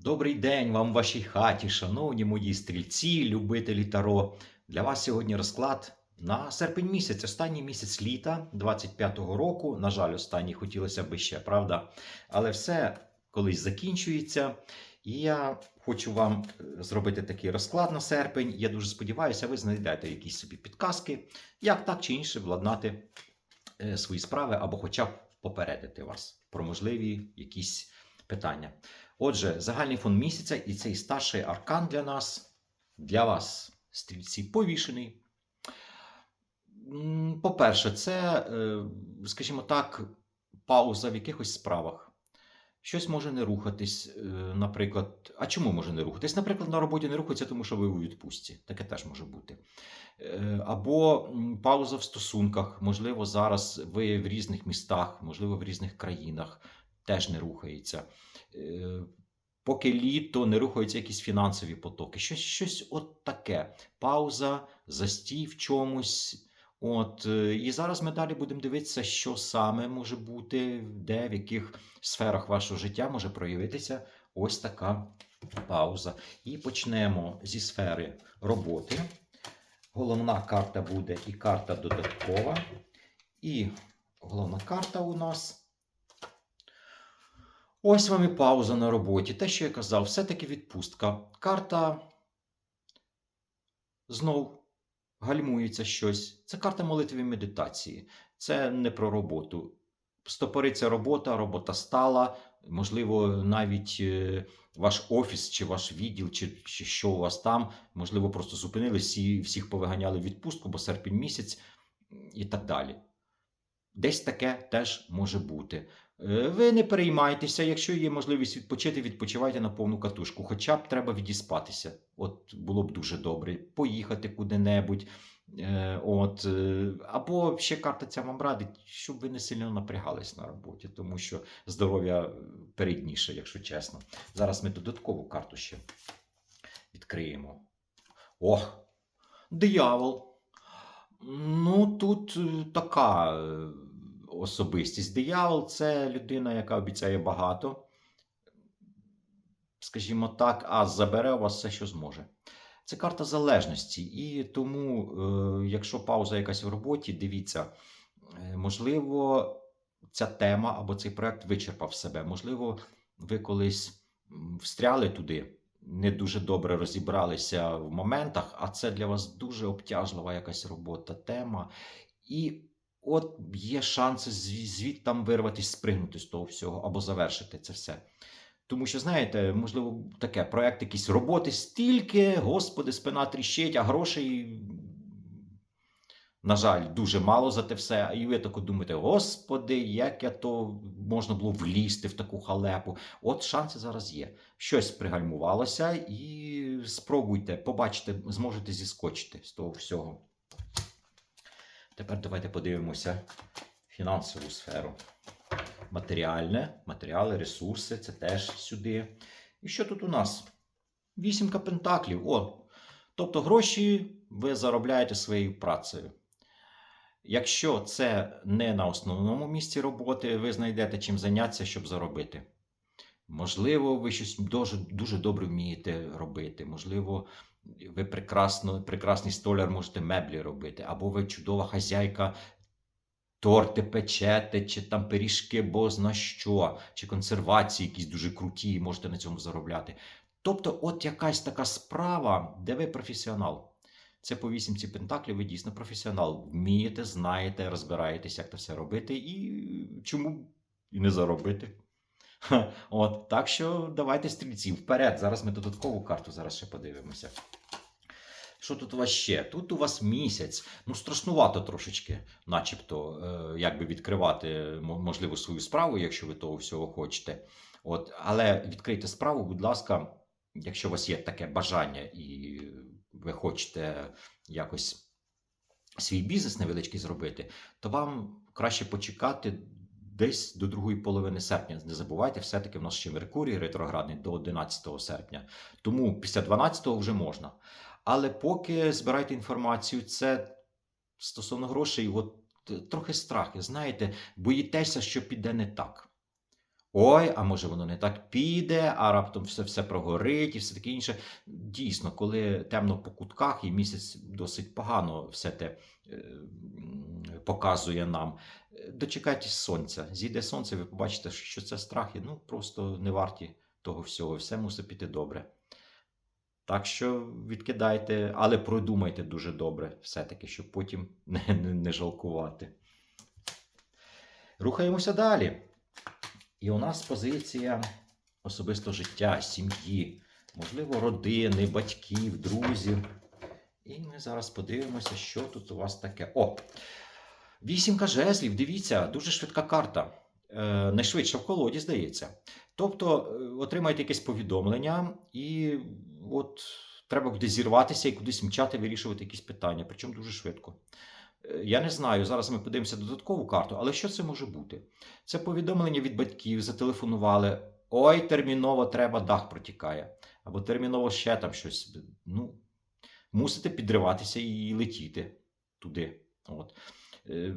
Добрий день вам в вашій хаті, шановні мої стрільці, любителі Таро. Для вас сьогодні розклад на серпень місяць, останній місяць літа 25-го року. На жаль, останній хотілося б ще, правда? Але все колись закінчується. І я хочу вам е, зробити такий розклад на серпень. Я дуже сподіваюся, ви знайдете якісь собі підказки, як так чи інше владнати е, свої справи або хоча б попередити вас про можливі якісь питання. Отже, загальний фон місяця і цей старший аркан для нас, для вас, стрільці, повішений. По-перше, це, е, скажімо так, пауза в якихось справах. Щось може не рухатись, е, наприклад. А чому може не рухатись? Наприклад, на роботі не рухається, тому що ви у відпустці. Таке теж може бути. Е, Або пауза в стосунках. Можливо, зараз ви в різних містах, можливо, в різних країнах теж не рухається. Е, Поки літо не рухаються якісь фінансові потоки. Щось, щось от таке. Пауза, застій в чомусь. От, е, і зараз ми далі будемо дивитися, що саме може бути, де, в яких сферах вашого життя може проявитися ось така пауза. І почнемо зі сфери роботи. Головна карта буде і карта додаткова. І головна карта у нас. Ось вам і пауза на роботі. Те, що я казав, все-таки відпустка. Карта знов гальмується щось. Це карта молитви і медитації. Це не про роботу. Стопориться робота, робота стала. Можливо, навіть е, ваш офіс, чи ваш відділ, чи, чи що у вас там, можливо, просто зупинились, всі, всіх повиганяли в відпустку, бо серпень місяць і так далі. Десь таке теж може бути. Е, Ви не переймайтеся, якщо є можливість відпочити, відпочивайте на повну катушку. Хоча б треба відіспатися. От було б дуже добре. Поїхати куди-небудь. Е, От, е, або ще карта ця вам радить, щоб ви не сильно напрягались на роботі, тому що здоров'я передніше, якщо чесно. Зараз ми додаткову карту ще відкриємо. О! Диявол. Ну, тут така особистість. Диявол це людина, яка обіцяє багато, скажімо так, а забере у вас все, що зможе. Це карта залежності. І тому, е, якщо пауза якась в роботі, дивіться, е, можливо, ця тема або цей проект вичерпав себе. Можливо, ви колись встряли туди, не дуже добре розібралися в моментах, а це для вас дуже обтяжлива якась робота, тема. І от є шанси зві- звідтам вирватися, спригнути з того всього або завершити це все. Тому що, знаєте, можливо, таке проект якісь роботи стільки, господи, спина тріщить, а грошей, на жаль, дуже мало за те все. І ви тако думаєте, господи, як я то можна було влізти в таку халепу. От шанси зараз є. Щось пригальмувалося, і спробуйте, побачите, зможете зіскочити з того всього. Тепер давайте подивимося фінансову сферу. Матеріальне, матеріали, ресурси це теж сюди. І що тут у нас? Вісімка пентаклів. О, тобто гроші ви заробляєте своєю працею. Якщо це не на основному місці роботи, ви знайдете чим зайнятися, щоб заробити. Можливо, ви щось дуже, дуже добре вмієте робити. Можливо, ви прекрасно, прекрасний столяр можете меблі робити, або ви чудова хазяйка, торти печете, чи там пиріжки, бозна що, чи консервації якісь дуже круті, і можете на цьому заробляти. Тобто, от якась така справа, де ви професіонал. Це по вісімці пентаклів, ви дійсно професіонал. Вмієте, знаєте, розбираєтесь, як це все робити, і чому і не заробити. От, так що давайте стрільці вперед. Зараз ми додаткову карту зараз ще подивимося. Що тут у вас ще? Тут у вас місяць. Ну, страшнувато трошечки, начебто, е, якби відкривати можливо свою справу, якщо ви того всього хочете. От, але відкрийте справу, будь ласка, якщо у вас є таке бажання і ви хочете якось свій бізнес невеличкий зробити, то вам краще почекати десь до другої половини серпня. Не забувайте, все-таки в нас ще Меркурій ретроградний до 11 серпня. Тому після 12 вже можна. Але поки збирайте інформацію, це стосовно грошей, от е, трохи страхи. Знаєте, боїтеся, що піде не так. Ой, а може воно не так піде, а раптом все, все прогорить і все таке інше. Дійсно, коли темно по кутках і місяць досить погано все те е, показує нам. Е, Дочекайтесь сонця. Зійде сонце, ви побачите, що це страхи ну, просто не варті того всього. Все мусить піти добре. Так що відкидайте, але продумайте дуже добре, все-таки, щоб потім не, не, не жалкувати. Рухаємося далі. І у нас позиція особисто життя, сім'ї, можливо, родини, батьків, друзів. І ми зараз подивимося, що тут у вас таке. О! Вісімка жезлів, дивіться, дуже швидка карта. Е, найшвидша в колоді, здається. Тобто е, отримаєте якесь повідомлення, і от треба буде зірватися і кудись мчати, вирішувати якісь питання, причому дуже швидко. Е, Я не знаю, зараз ми подивимося додаткову карту, але що це може бути? Це повідомлення від батьків, зателефонували. Ой, терміново треба, дах протікає. Або терміново ще там щось. Ну, мусите підриватися і летіти туди. От. Е,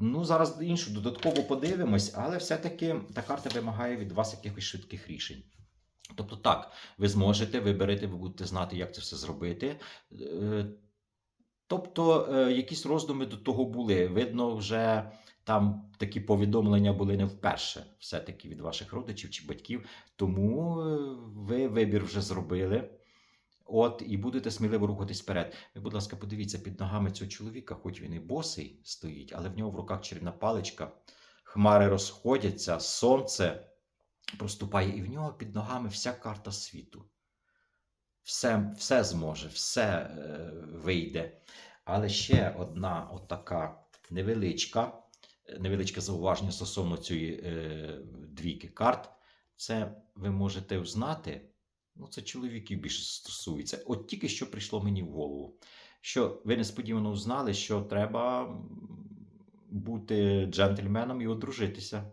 Ну, зараз іншу додатково подивимось, але все-таки та карта вимагає від вас якихось швидких рішень. Тобто, так, ви зможете виберете, ви будете знати, як це все зробити. Тобто, е, якісь роздуми до того були. Видно, вже там такі повідомлення були не вперше, все-таки від ваших родичів чи батьків. Тому е, ви вибір вже зробили. От, і будете сміливо рухатись вперед. Ви, будь ласка, подивіться під ногами цього чоловіка, хоч він і босий стоїть, але в нього в руках чарівна паличка, хмари розходяться, сонце проступає, і в нього під ногами вся карта світу. Все, все зможе, все е, вийде. Але ще одна отака невеличка, невеличке зауваження стосовно цієї е, двійки карт. Це ви можете взнати. Ну, це чоловіків більше стосується. От тільки що прийшло мені в голову, що ви несподівано узнали, що треба бути джентльменом і одружитися.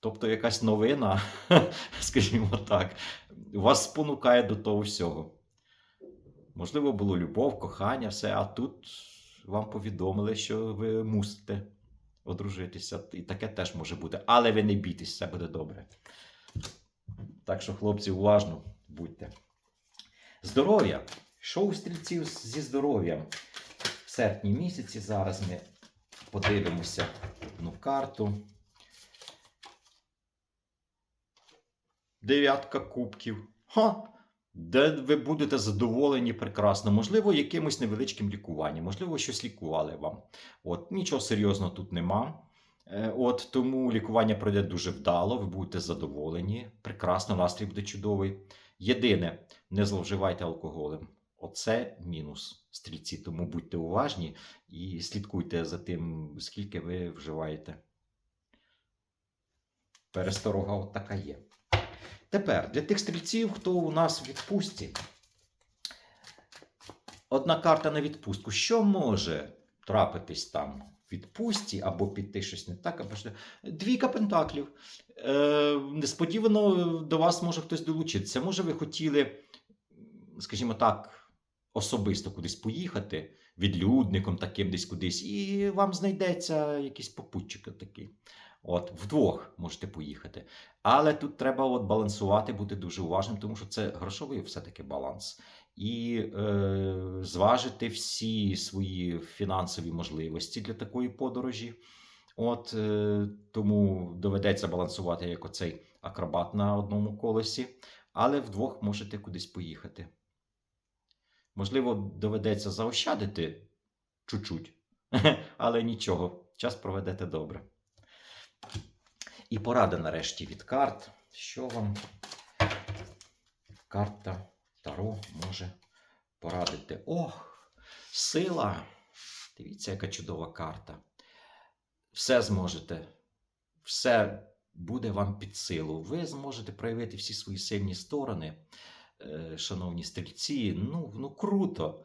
Тобто якась новина, скажімо так, вас спонукає до того всього. Можливо, було любов, кохання, все, а тут вам повідомили, що ви мусите одружитися. І таке теж може бути. Але ви не бійтесь, все буде добре. Так що, хлопці, уважно будьте. Здоров'я. Що у стрільців зі здоров'ям? В серпні місяці зараз ми подивимося одну карту. Дев'ятка кубків. Ха! Де ви будете задоволені прекрасно, можливо, якимось невеличким лікуванням, можливо, щось лікували вам. От, нічого серйозного тут нема. Е, От тому лікування пройде дуже вдало, ви будете задоволені, прекрасно, настрій буде чудовий. Єдине, не зловживайте алкоголем. Оце мінус стрільці, тому будьте уважні і слідкуйте за тим, скільки ви вживаєте. Пересторога от така є. Тепер для тих стрільців, хто у нас в відпустці. Одна карта на відпустку. Що може трапитись там в відпустці або піти щось не так, або що. Двійка пентаклів. Е, несподівано до вас може хтось долучитися. Може, ви хотіли, скажімо так, особисто кудись поїхати, відлюдником таким десь кудись, і вам знайдеться якийсь попутчик такий. От, вдвох можете поїхати. Але тут треба от балансувати, бути дуже уважним, тому що це грошовий все-таки баланс. І е, зважити всі свої фінансові можливості для такої подорожі. От е, тому доведеться балансувати як оцей акробат на одному колесі, але вдвох можете кудись поїхати. Можливо, доведеться заощадити чуть-чуть, але нічого, час проведете добре. І порада нарешті від карт. Що вам карта Таро може порадити? Ох, сила! Дивіться, яка чудова карта. Все зможете, все буде вам під силу. Ви зможете проявити всі свої сильні сторони, е, шановні стрільці. Ну, ну круто.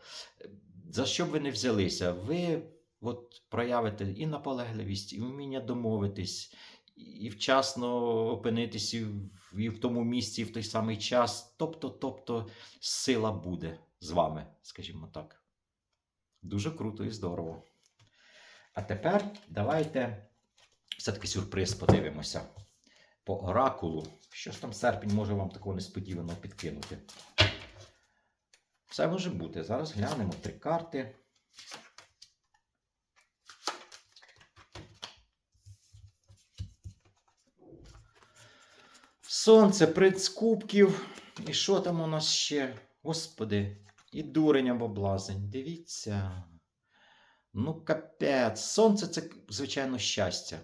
За що б ви не взялися? Ви от проявите і наполегливість, і вміння домовитись, і вчасно в, і в тому місці, і в той самий час. Тобто, тобто, сила буде з вами, скажімо так. Дуже круто і здорово. А тепер давайте все-таки сюрприз подивимося. по оракулу. Що ж там серпень може вам такого несподіваного підкинути? Все може бути. Зараз глянемо три карти. Сонце, принц кубків. І що там у нас ще? Господи, і дурень або блазень. Дивіться. Ну, капець. Сонце це, звичайно, щастя.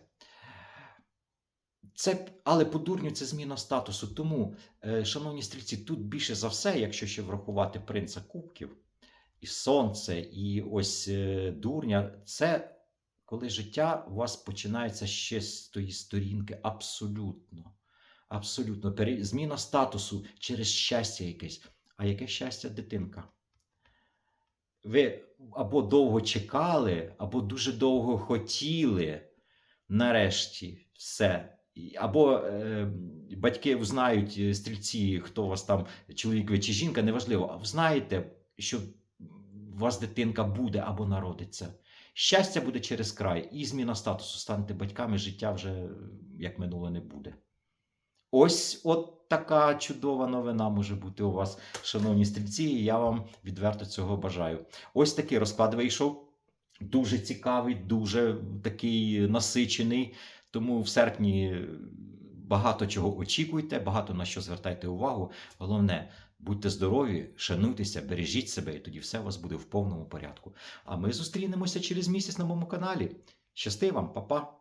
Це, але по дурню це зміна статусу. Тому, е, шановні стрільці, тут більше за все, якщо ще врахувати принца кубків, і сонце, і ось е, дурня, це коли життя у вас починається ще з тої сторінки. Абсолютно. Абсолютно. Зміна статусу через щастя якесь. А яке щастя дитинка? Ви або довго чекали, або дуже довго хотіли, нарешті, все. Або е, батьки знають, е, стрільці, хто у вас там, чоловік ви чи жінка, неважливо. А ви знаєте, що у вас дитинка буде або народиться. Щастя буде через край, і зміна статусу. Станете батьками, життя вже як минуле не буде. Ось от така чудова новина може бути у вас, шановні стрільці, і я вам відверто цього бажаю. Ось такий розклад вийшов. Дуже цікавий, дуже такий насичений. Тому в серпні багато чого очікуйте, багато на що звертайте увагу. Головне, будьте здорові, шануйтеся, бережіть себе, і тоді все у вас буде в повному порядку. А ми зустрінемося через місяць на моєму каналі. Щасти вам, па-па!